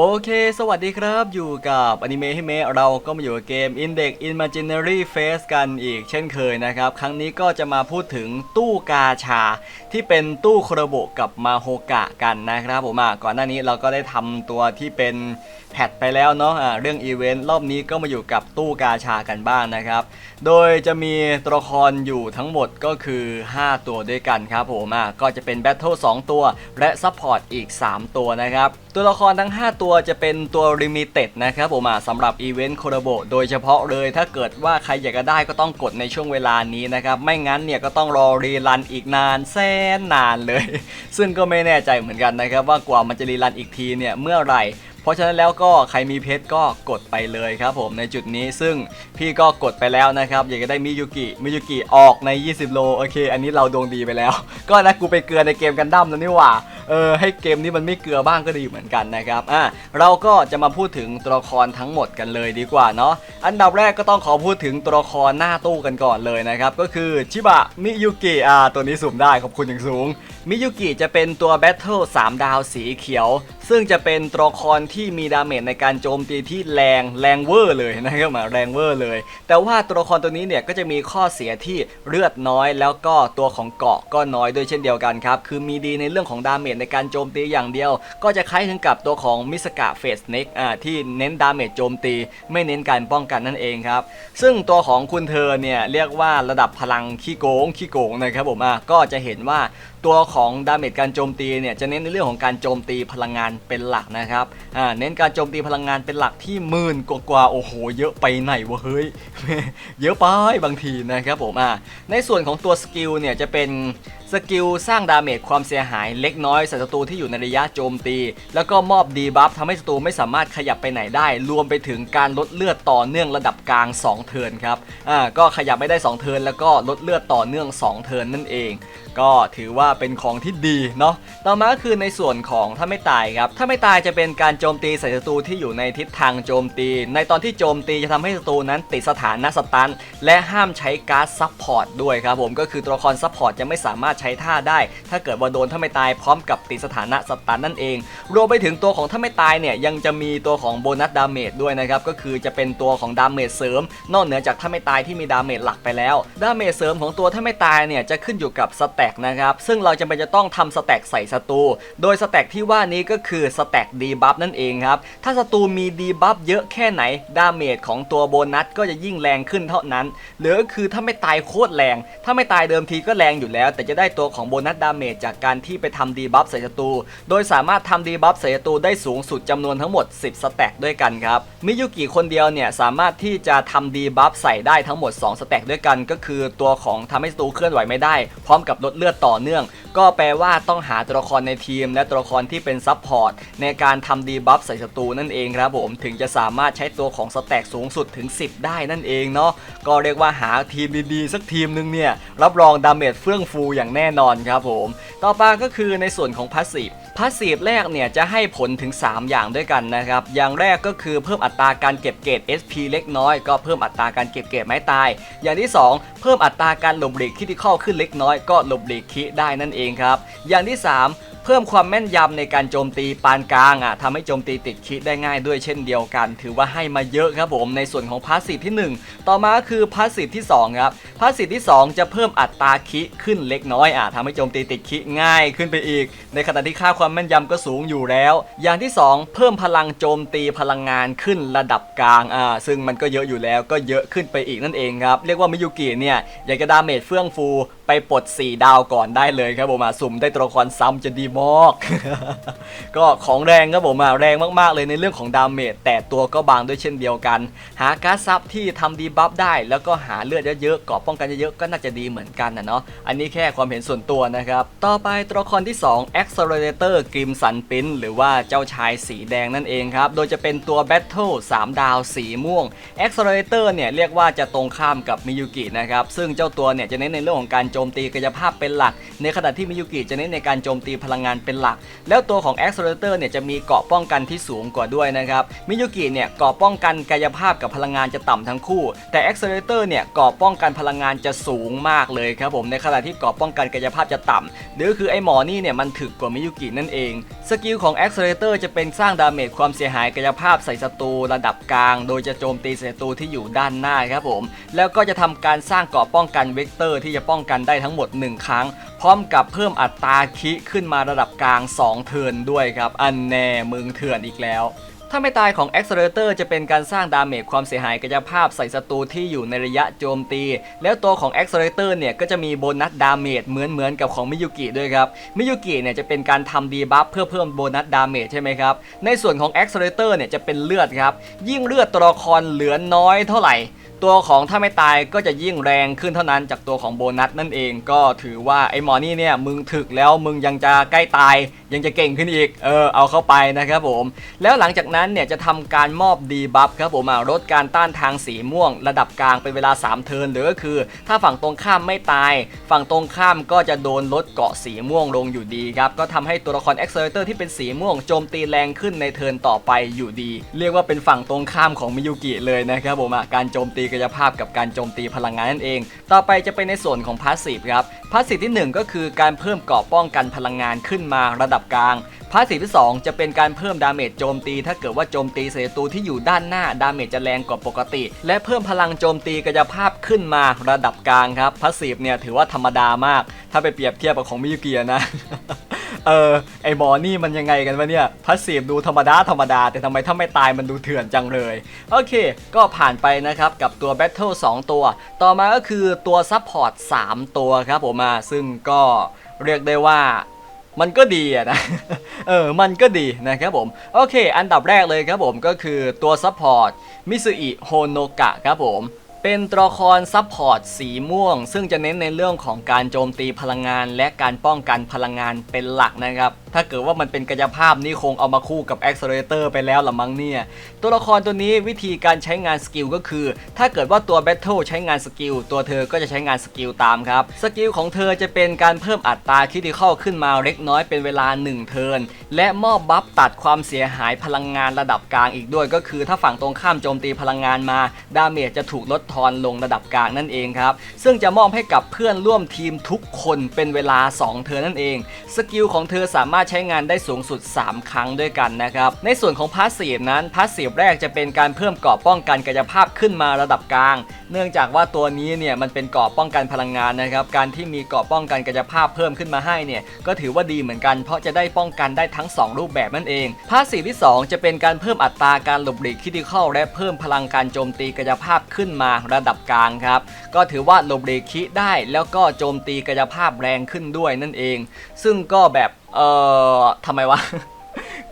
โอเค สวัสดีครับ อยู่กับอนิเมะให้เมะเราก็มาอยู่กับเกม Index Imaginary Face กันอีกเช่นเคยนะครับ ครั้งนี้ก็จะมาพูดถึงตู้กาชา ที่เป็นตู้โครโบกับมาโฮกะกันนะครับผมอะก่อนหน้านี้เราก็ได้ทำตัวที่เป็น พทไปแล้วเนาะะเรื่องอีเวนต์รอบนี้ก็มาอยู่กับตู้กาชากันบ้างนะครับ โดยจะมีตัวละครอยู่ทั้งหมดก็คือ 5 ตัวด้วยกันครับผมก็จะเป็นแบทเทิล2ตัว และซัพพอร์ตอีก 3 ตัวนะครับ ตัวละครทั้ง 5 ตัวจะเป็นตัวลิมิเต็ดนะครับผมสำหรับอีเวนต์โคโรโบโดยเฉพาะเลยถ้าเกิดว่าใครอยากจะได้ก็ต้องกดในช่วงเวลานี้นะครับ ไม่งั้นเนี่ยก็ต้องรอรีรันอีกนานแสนนานเลย ซึ่งก็ไม่แน่ใจเหมือนกันนะครับว่ากว่ามันจะรีรันอีกทีเนี่ยเมื่อไหร่ ราะฉะนั้นแล้วก็ใครมีเพชรก็กดไปเลยครับผมในจุดนี้ซึ่งพี่ก็กดไปแล้วนะครับอยากจะได้มิยุกิมิยุกิออกใน 20 โลโอเค อันนี้เราดวงดีไปแล้ว ก็นะกูไปเกลือในเกมกันดั้มแล้วนี่หว่า เออให้เกมนี้มันไม่เกลือบ้างก็ดีเหมือนกันนะครับอะเราก็จะมาพูดถึงตัวละครทั้งหมดกันเลยดีกว่าเนาะอันดับแรกก็ต้องขอพูดถึงตัวละครหน้าตู้กันก่อนเลยนะครับก็คือชิบะมิยุกิอ่าตัวนี้สุ่มได้ขอบคุณอย่างสูงมิยุกิจะเป็นตัวแบทเทิล3ดาวสีเขียว ซึ่งจะเป็นตัวละครที่มีดาเมจในการโจมตีที่แรงแรงเวอร์เลยนะครับมาแรงเวอร์เลย แต่ว่าตัวละครตัวนี้เนี่ยก็จะมีข้อเสียที่เลือดน้อย แล้วก็ตัวของเกาะก็น้อยด้วยเช่นเดียวกันครับคือมีดีในเรื่องของดาเมจในการโจมตีอย่างเดียว ก็จะคล้ายคลึงกับตัวของมิสกะเฟสเน็กที่เน้นดาเมจโจมตี ไม่เน้นการป้องกันนั่นเองครับ ซึ่งตัวของคุณเธอเนี่ยเรียกว่าระดับพลังขี้โกงขี้โกงนะครับผมอะก็จะเห็นว่าตัวของดาเมจการโจมตีเนี่ยจะเน้นในเรื่องของการโจมตีพลังงานเป็นหลักนะครับอ่าเน้นการโจมตีพลังงานเป็นหลักที่หมื่นกว่าๆโอ้โห เยอะไปไหนวะเฮ้ย เยอะไปบางทีนะครับผมอ่าในส่วนของตัวสกิลเนี่ยจะเป็นสกิลสร้างดาเมจความเสียหายเล็กน้อยใส่ศัตรูที่อยู่ในระยะโจมตี แล้วก็มอบดีบัฟทำให้ศัตรูไม่สามารถขยับไปไหนได้ รวมไปถึงการลดเลือดต่อเนื่องระดับกลาง 2 เทิร์นครับอ่าก็ขยับไม่ได้ 2 เทิร์นแล้วก็ลดเลือดต่อเนื่อง 2 เทิร์นนั่นเอง ก็ถือว่าเป็นของที่ดีเนาะต่อมาก็คือในส่วนของถ้าไม่ตายครับถ้าไม่ตายจะเป็นการโจมตีใส่ศัตรูที่อยู่ในทิศทางโจมตี ในตอนที่โจมตีจะทำให้ศัตรูนั้นติดสถานะสตันและห้ามใช้การ์ดซับพอร์ตด้วยครับผมก็คือตัวละครซับพอร์ตจะไม่สามารถใช้ท่าได้ ถ้าเกิดว่าโดนถ้าไม่ตายพร้อมกับติดสถานะสตันนั่นเอง รวมไปถึงตัวของถ้าไม่ตายเนี่ยยังจะมีตัวของโบนัสดาเมจด้วยนะครับก็คือจะเป็นตัวของดาเมจเสริม นอกเหนือจากถ้าไม่ตายที่มีดาเมจหลักไปแล้วดาเมจเสริมของตัวถ้าไม่ตายเนี่ยจะขึ้นอยู่กับสแตกนะครับ ซึ่งเราจำเป็นจะต้องทำสแต็กใส่ศัตรู โดยสแต็กที่ว่านี้ก็คือสแต็กดีบัฟนั่นเองครับ ถ้าศัตรูมีดีบัฟเยอะแค่ไหน ดาเมจของตัวโบนัสก็จะยิ่งแรงขึ้นเท่านั้น หรือก็คือถ้าไม่ตายโคตรแรง ถ้าไม่ตายเดิมทีก็แรงอยู่แล้ว แต่จะได้ตัวของโบนัสดาเมจจากการที่ไปทำดีบัฟใส่ศัตรู โดยสามารถทำดีบัฟใส่ศัตรูได้สูงสุดจำนวนทั้งหมด 10 สแต็กด้วยกันครับ มิยุกิคนเดียวเนี่ยสามารถที่จะทำดีบัฟใส่ได้ทั้งหมด 2 สแต็กด้วยกัน ก็คือตัวของทำให้ศัตรูเคลื่อนไหวไม่ได้ พร้อมกับลดเลือดต่อเนื่อง ก็แปลว่าต้องหาตัวละครในทีม และตัวละครที่เป็นซับพอร์ตในการทำดีบัฟใส่ศัตรูนั่นเองครับผมถึงจะสามารถใช้ตัวของสแต็กสูงสุดถึง 10 ได้นั่นเองเนาะก็เรียกว่าหาทีมดีๆสักทีมหนึงเนี่ยรับรองดาเมจเฟื่องฟูอย่างแน่นอนครับผม ต่อมาก็คือในส่วนของพาสซีฟ พาสซีฟแรกเนี่ยจะให้ผลถึง 3 อย่างด้วยกันนะครับ อย่างแรกก็คือเพิ่มอัตราการเก็บเกรด SP เล็กน้อยก็เพิ่มอัตราการเก็บเกรดไม้ตาย อย่างที่ 2 เพิ่มอัตราการหลบหลีกคิติคอลขึ้นเล็กน้อยก็หลบหลีกคิได้นั่นเองครับ อย่างที่ 3 พิ่มความแม่นยำในการโจมตีปานกลางอะทำให้โจมตีติดคิดได้ง่ายด้วยเช่นเดียวกัน ถือว่าให้มาเยอะครับผมในส่วนของพาสซีฟที่ 1 ต่อมาคือพาสซีฟที่2ครับพาสซีฟที่ 2 จะเพิ่มอัตราคิขึ้นเล็กน้อยอะทำให้โจมตีติดคิง่ายขึ้นไปอีก ในขณะที่ค่าความแม่นยำก็สูงอยู่แล้ว อย่างที่ 2 เพิ่มพลังโจมตีพลังงานขึ้นระดับกลางอ่าซึ่งมันก็เยอะอยู่แล้วก็เยอะขึ้นไปอีกนั่นเองครับเรียกว่ามิยุกิเนี่ยอยากจะดาเมจเฟื่องฟูไปปลด4 ดาวก่อนได้เลยครับผมสุ่มได้ตัวละครซ้ำจะดีมากก็ของแรงครับผมอะแรงมากๆเลยในเรื่องของดาเมจแต่ตัวก็บางด้วยเช่นเดียวกัน หาการ์ดซับที่ทำดีบัฟได้ แล้วก็หาเลือดเยอะๆเกราะป้องกันเยอะๆก็น่าจะดีเหมือนกันนะเนาะอันนี้แค่ความเห็นส่วนตัวนะครับ ต่อไปตัวละครที่ 2 Accelerator กริมสันปินหรือว่าเจ้าชายสีแดงนั่นเองครับ โดยจะเป็นตัว Battle 3 ดาวสีม่วง Accelerator เนี่ยเรียกว่าจะตรงข้ามกับมิยุกินะครับซึ่งเจ้าตัวเนี่ยจะเน้นในเรื่องของการโจมตีกายภาพเป็นหลัก ในขณะที่มิยุกิจะเน้นในการโจมตีพลังงานงานเป็นหลัก แล้วตัวของ Accelerator เนี่ยจะมีเกาะป้องกันที่สูงกว่าด้วยนะครับมิยุกิเนี่ยเกาะป้องกันกายภาพกับพลังงานจะต่ำทั้งคู่ แต่ Accelerator เนี่ยเกาะป้องกันพลังงานจะสูงมากเลยครับผมในขณะที่เกาะป้องกันกายภาพจะต่ำหรือคือไอหมอนี่เนี่ยมันถึกกว่ามิยุกินั่นเองสกิลของ Accelerator จะเป็นสร้างดาเมจความเสียหายกายภาพใส่ศัตรูระดับกลาง โดยจะโจมตีศัตรูที่อยู่ด้านหน้าครับผมแล้วก็จะทำการสร้างเกาะป้องกันเวกเตอร์ที่จะป้องกันได้ทั้งหมด 1 ครั้งพร้อมกับเพิ่มอัตราคิขึ้นมาระดับกลาง 2 เทิร์นด้วยครับ อันแน่มึงเถื่อนอีกแล้ว ถ้าไม่ตายของ Accelerator จะเป็นการสร้างดาเมจความเสียหายกายภาพใส่ศัตรูที่อยู่ในระยะโจมตี แล้วตัวของ Accelerator เนี่ยก็จะมีโบนัสดาเมจเหมือนเหมือนกับของมิยุกิด้วยครับ มิยุกิเนี่ยจะเป็นการทำดีบัฟเพื่อเพิ่มโบนัสดาเมจใช่ไหมครับ ในส่วนของ Accelerator เนี่ยจะเป็นเลือดครับ ยิ่งเลือดตัวละครเหลือน้อยเท่าไหร่ ตัวของถ้าไม่ตายก็จะยิ่งแรงขึ้นเท่านั้นจากตัวของโบนัสนั่นเองก็ถือว่าไอ้หมอนี่เนี่ยมึงถึกแล้วมึงยังจะใกล้ตาย ยังจะเก่งขึ้นอีกเออเอาเข้าไปนะครับผม แล้วหลังจากนั้นเนี่ยจะทำการมอบดีบัฟครับผมลดการต้านทางสีม่วง ระดับกลางเป็นเวลา 3 เทิร์นหรือก็คือ ถ้าฝั่งตรงข้ามไม่ตาย ฝั่งตรงข้ามก็จะโดนลดเกาะสีม่วงลงอยู่ดีครับก็ทำให้ตัวละคร Accelerator ที่เป็นสีม่วงโจมตีแรงขึ้นในเทิร์นต่อไปอยู่ดี เรียกว่าเป็นฝั่งตรงข้ามของมิยุกิเลยนะครับผมการโจมตีกายภาพกับการโจมตีพลังงานนั่นเอง ต่อไปจะเป็นในส่วนของพาสซีฟครับพาสซีฟที่หนึ่งก็คือการเพิ่มเกราะป้องกันพลังงานขึ้นมาระดับกลางพาสซีฟที่ 2 จะเป็นการเพิ่มดาเมจโจมตี ถ้าเกิดว่าโจมตีศัตรูที่อยู่ด้านหน้าดาเมจจะแรงกว่าปกติ และเพิ่มพลังโจมตีกายภาพขึ้นมาระดับกลางครับพาสซีฟเนี่ยถือว่าธรรมดามาก ถ้าไปเปรียบเทียบกับของมิยุกิอะนะ เออไอหมอนี่มันยังไงกันวะเนี่ยพาสซีฟดูธรรมดาธรรมดา แต่ทำไมถ้าไม่ตายมันดูเถื่อนจังเลย โอเค ก็ผ่านไปนะครับกับตัว Battle 2ตัว ต่อมาก็คือตัวซัพพอร์ต3ตัวครับผมมาซึ่งก็เรียกได้ว่ามันก็ดีอะนะ เออ มันก็ดีนะครับผม โอเค อันดับแรกเลยครับผมก็คือตัวซัพพอร์ตมิซุอิโฮโนกะครับผม เป็นตัวละครซัพพอร์ตสีม่วง ซึ่งจะเน้นในเรื่องของการโจมตีพลังงาน และการป้องกันพลังงานเป็นหลักนะครับ ถ้าเกิดว่ามันเป็นกายภาพนี่คงเอามาคู่กับ Accelerator ไปแล้วละมั้งเนี่ย ตัวละครตัวนี้วิธีการใช้งานสกิลก็คือ ถ้าเกิดว่าตัว Battle ใช้งานสกิลตัวเธอก็จะใช้งานสกิลตามครับ สกิลของเธอจะเป็นการเพิ่มอัตราคิดิคอลขึ้นมาเล็กน้อยเป็นเวลา 1 เทิร์นและมอบบัฟตัดความเสียหายพลังงานระดับกลางอีกด้วย ก็คือถ้าฝั่งตรงข้ามโจมตีพลังงานมา ดาเมจจะถูกลดทอนลงระดับกลางนั่นเองครับ ซึ่งจะมอบให้กับเพื่อนร่วมทีมทุกคนเป็นเวลา 2 เทิร์นนั่นเอง สกิลของเธอสามารถใช้งานได้สูงสุด 3 ครั้งด้วยกันนะครับ ในส่วนของพาสซีฟนั้นพาสซีฟแรกจะเป็นการเพิ่มเกราะป้องกันกายภาพขึ้นมาระดับกลาง เนื่องจากว่าตัวนี้เนี่ยมันเป็นเกราะป้องกันพลังงานนะครับ การที่มีเกราะป้องกันกายภาพเพิ่มขึ้นมาให้เนี่ยก็ถือว่าดีเหมือนกัน เพราะจะได้ป้องกันได้ทั้ง 2 รูปแบบนั่นเองพาสซีฟที่ 2 จะเป็นการเพิ่มอัตราการหลบหลีกคิดิคอลและเพิ่มพลังการโจมตีกายภาพขึ้นมาระดับกลางครับก็ถือว่าหลบหลีกคิได้ แล้วก็โจมตีกายภาพแรงขึ้นด้วยนั่นเอง ซึ่งก็แบบ เอ่อทำไมวะ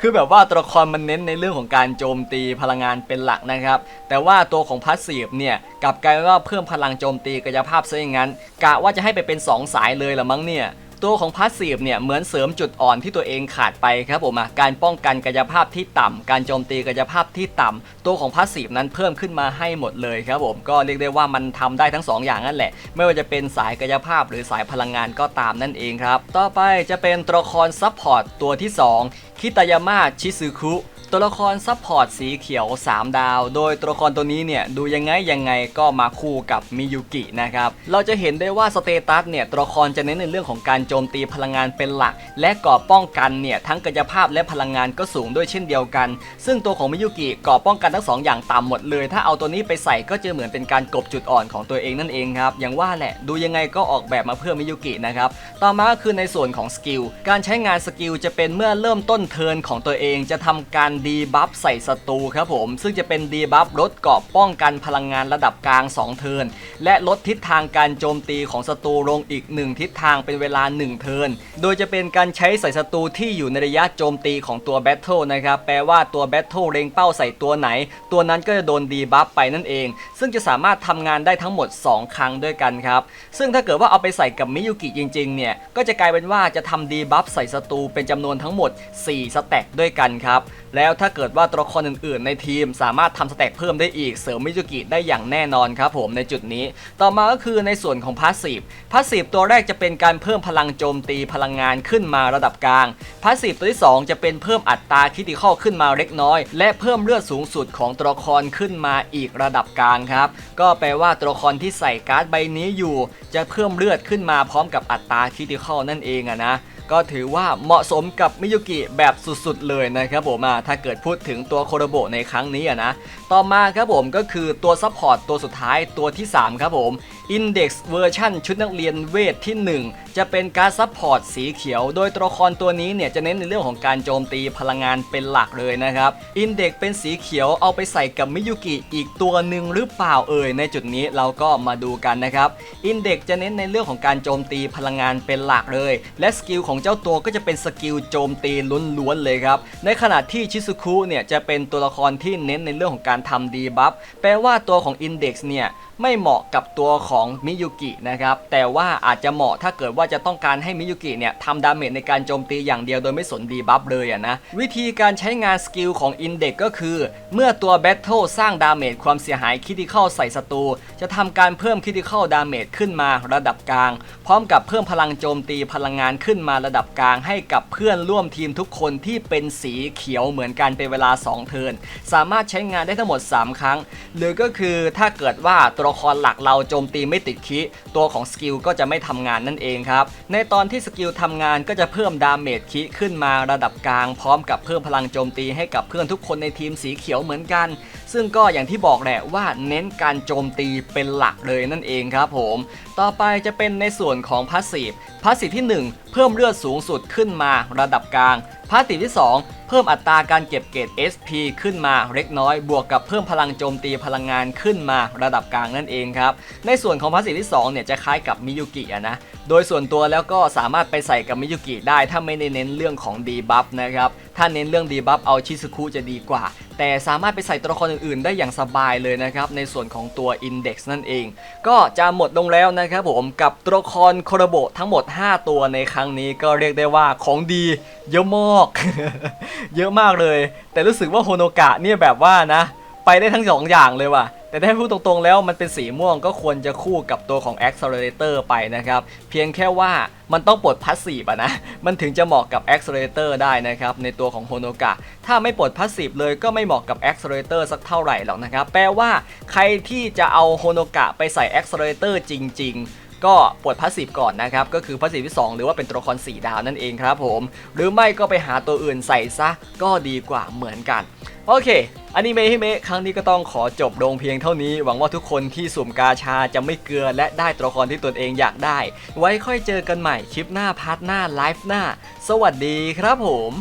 คือแบบว่าตัวละครมันเน้นในเรื่องของการโจมตีพลังงานเป็นหลักนะครับ แต่ว่าตัวของพาสซีฟเนี่ยกลับกลายว่าเพิ่มพลังโจมตีกายภาพซะอย่างนั้นกะว่าจะให้ไปเป็น 2 สายเลยหรอมั้งเนี่ย ตัวของพาสซีฟเนี่ยเหมือนเสริมจุดอ่อนที่ตัวเองขาดไปครับผมการป้องกันกายภาพที่ต่ำการโจมตีกายภาพที่ต่ำตัวของพาสซีฟนั้นเพิ่มขึ้นมาให้หมดเลยครับผมก็เรียกได้ว่ามันทำได้ทั้งสองอย่างนั่นแหละ ไม่ว่าจะเป็นสายกายภาพหรือสายพลังงานก็ตามนั่นเองครับ ต่อไปจะเป็นตัวละครซัพพอร์ตตัวที่ 2คิตายาม่าชิซึคุ ตัวละครซัพพอร์ตสีเขียว 3 ดาว โดยตัวละครตัวนี้เนี่ยดูยังไงยังไงก็มาคู่กับมิยุกินะครับ เราจะเห็นได้ว่าสเตตัสเนี่ยตัวละครจะเน้นในเรื่องของการโจมตีพลังงานเป็นหลัก และก่อป้องกันเนี่ยทั้งกายภาพและพลังงานก็สูงด้วยเช่นเดียวกัน ซึ่งตัวของมิยุกิก่อป้องกันทั้งสองอย่างต่ำหมดเลย ถ้าเอาตัวนี้ไปใส่ก็จะเหมือนเป็นการกบจุดอ่อนของตัวเองนั่นเองครับ อย่างว่าแหละดูยังไงก็ออกแบบมาเพื่อมิยุกินะครับ ต่อมาก็คือในส่วนของสกิล การใช้งานสกิลจะเป็นเมื่อเริ่มต้นเทิร์นของตัวเองจะทำการดีบัฟใส่ศัตรูครับผม ซึ่งจะเป็นดีบัฟลดเกาะป้องกันพลังงานระดับกลาง 2 เทิร์นและลดทิศทางการโจมตีของศัตรูลงอีก 1 ทิศทางเป็นเวลา 1 เทิร์นโดยจะเป็นการใช้ใส่ศัตรูที่อยู่ในระยะโจมตีของตัวแบทเทิลนะครับแปลว่าตัวแบทเทิลเล็งเป้าใส่ตัวไหน ตัวนั้นก็จะโดนดีบัฟไปนั่นเอง ซึ่งจะสามารถทำงานได้ทั้งหมด 2 ครั้งด้วยกันครับซึ่งถ้าเกิดว่าเอาไปใส่กับมิยุกิจริงๆเนี่ยก็จะกลายเป็นว่าจะทำดีบัฟใส่ศัตรูเป็นจำนวนทั้งหมด4สแต็กด้วยกันครับและแล้วถ้าเกิดว่าตัวละครอื่นๆ ในทีมสามารถทำสแต็กเพิ่มได้อีก เสริมมิจุกิได้อย่างแน่นอนครับผมในจุดนี้ ต่อมาก็คือในส่วนของพาสซีฟพาสซีฟตัวแรกจะเป็นการเพิ่มพลังโจมตีพลังงานขึ้นมาระดับกลางพาสซีฟตัวที่ 2 จะเป็นเพิ่มอัตราคิติคอลขึ้นมาเล็กน้อย และเพิ่มเลือดสูงสุดของตัวละครขึ้นมาอีกระดับกลางครับก็แปลว่าตัวละครที่ใส่การ์ดใบนี้อยู่ จะเพิ่มเลือดขึ้นมาพร้อมกับอัตราคิติคอลนั่นเองอะนะ ก็ถือว่าเหมาะสมกับมิยุกิแบบสุดๆเลยนะครับผมถ้าเกิดพูดถึงตัวโคโรโบในครั้งนี้อะนะ ต่อมาครับผมก็คือตัวซัพพอร์ตตัวสุดท้ายตัวที่ 3 ครับผม Index เวอร์ชันชุดนักเรียนเวทที่ 1 จะเป็นการซัพพอร์ตสีเขียว โดยตัวละครตัวนี้เนี่ยจะเน้นในเรื่องของการโจมตีพลังงานเป็นหลักเลยนะครับ Index เป็นสีเขียวเอาไปใส่กับมิยุกิอีกตัวหนึ่งหรือเปล่าเอ่ยในจุดนี้เราก็มาดูกันนะครับ Index จะเน้นในเรื่องของการโจมตีพลังงานเป็นหลักเลย และสกิลของเจ้าตัวก็จะเป็นสกิลโจมตีล้วนๆเลยครับในขณะที่ชิซุคุเนี่ยจะเป็นตัวละครที่เน้นในเรื่องของการทำดีบัฟแปลว่าตัวของ Index เนี่ยไม่เหมาะกับตัวของสองมิยุกินะครับแต่ว่าอาจจะเหมาะถ้าเกิดว่าจะต้องการให้มิยุกิเนี่ยทำดาเมจในการโจมตีอย่างเดียวโดยไม่สนดีบัฟเลยอะนะวิธีการใช้งานสกิลของ Index ก็คือ เมื่อตัว Battle สร้างดาเมจความเสียหายคิติคอลใส่ศัตรูจะทำการเพิ่มคิติคอลดาเมจขึ้นมาระดับกลาง พร้อมกับเพิ่มพลังโจมตีพลังงานขึ้นมาระดับกลาง ให้กับเพื่อนร่วมทีมทุกคนที่เป็นสีเขียวเหมือนกันเป็นเวลา 2 เทินสามารถใช้งานได้ทั้งหมด 3 ครั้ง หรือก็คือถ้าเกิดว่าตัวละครหลักเราโจมตีไม่ติดคิตัวของสกิลก็จะไม่ทำงานนั่นเองครับ ในตอนที่สกิลทำงานก็จะเพิ่มดาเมจคิขึ้นมาระดับกลาง พร้อมกับเพิ่มพลังโจมตีให้กับเพื่อนทุกคนในทีมสีเขียวเหมือนกัน ซึ่งก็อย่างที่บอกแหละว่าเน้นการโจมตีเป็นหลักเลยนั่นเองครับผม ต่อไปจะเป็นในส่วนของพาสซีฟพาสซีฟที่ 1 เพิ่มเลือดสูงสุดขึ้นมาระดับกลางพาสซีฟที่ 2 เพิ่มอัตราการเก็บเกรด SP ขึ้นมาเล็กน้อย บวกกับเพิ่มพลังโจมตีพลังงานขึ้นมาระดับกลางนั่นเองครับ ในส่วนของพาสซีฟที่2เนี่ยจะคล้ายกับมิยุกิอะนะ โดยส่วนตัวแล้วก็สามารถไปใส่กับมิยุกิได้ถ้าไม่ได้เน้นเรื่องของดีบัฟนะครับ ถ้าเน้นเรื่องดีบัฟเอาชิซุคุจะดีกว่า แต่สามารถไปใส่ตัวละครอื่นๆ ได้อย่างสบายเลยนะครับในส่วนของตัว Index นั่นเอง ก็จะหมดลงแล้วนะครับผมกับตัวละครโคโรโบทั้งหมด 5 ตัวในครั้งนี้ก็เรียกได้ว่าของดีเยอะมากเยอะมากเลย แต่รู้สึกว่าโฮโนกะเนี่ยแบบว่านะ ไปได้ทั้งสองอย่างเลยว่ะ แต่ถ้าพูดตรงๆแล้วมันเป็นสีม่วงก็ควรจะคู่กับตัวของ Accelerator ไปนะครับ เพียงแค่ว่ามันต้องปลดพาสซีฟอะนะ มันถึงจะเหมาะกับ Accelerator ได้นะครับ ในตัวของโฮโนกะ ถ้าไม่ปลดพาสซีฟเลยก็ไม่เหมาะกับ Accelerator สักเท่าไหร่หรอกนะครับ แปลว่าใครที่จะเอาโฮโนกะไปใส่ Accelerator จริง ๆ ก็ปลดพาสซีฟก่อนนะครับ ก็คือพาสซีฟที่ 2 หรือว่าเป็นตัวละคร4ดาวนั่นเองครับผม หรือไม่ก็ไปหาตัวอื่นใส่ซะก็ดีกว่าเหมือนกัน โอเคอนิเมะฮิเมะครั้งนี้ก็ต้องขอจบลงเพียงเท่านี้ หวังว่าทุกคนที่สุ่มกาชาจะไม่เกลือและได้ตัวละครที่ตนเองอยากได้ ไว้ค่อยเจอกันใหม่คลิปหน้าพาร์ทหน้าไลฟ์หน้า สวัสดีครับผม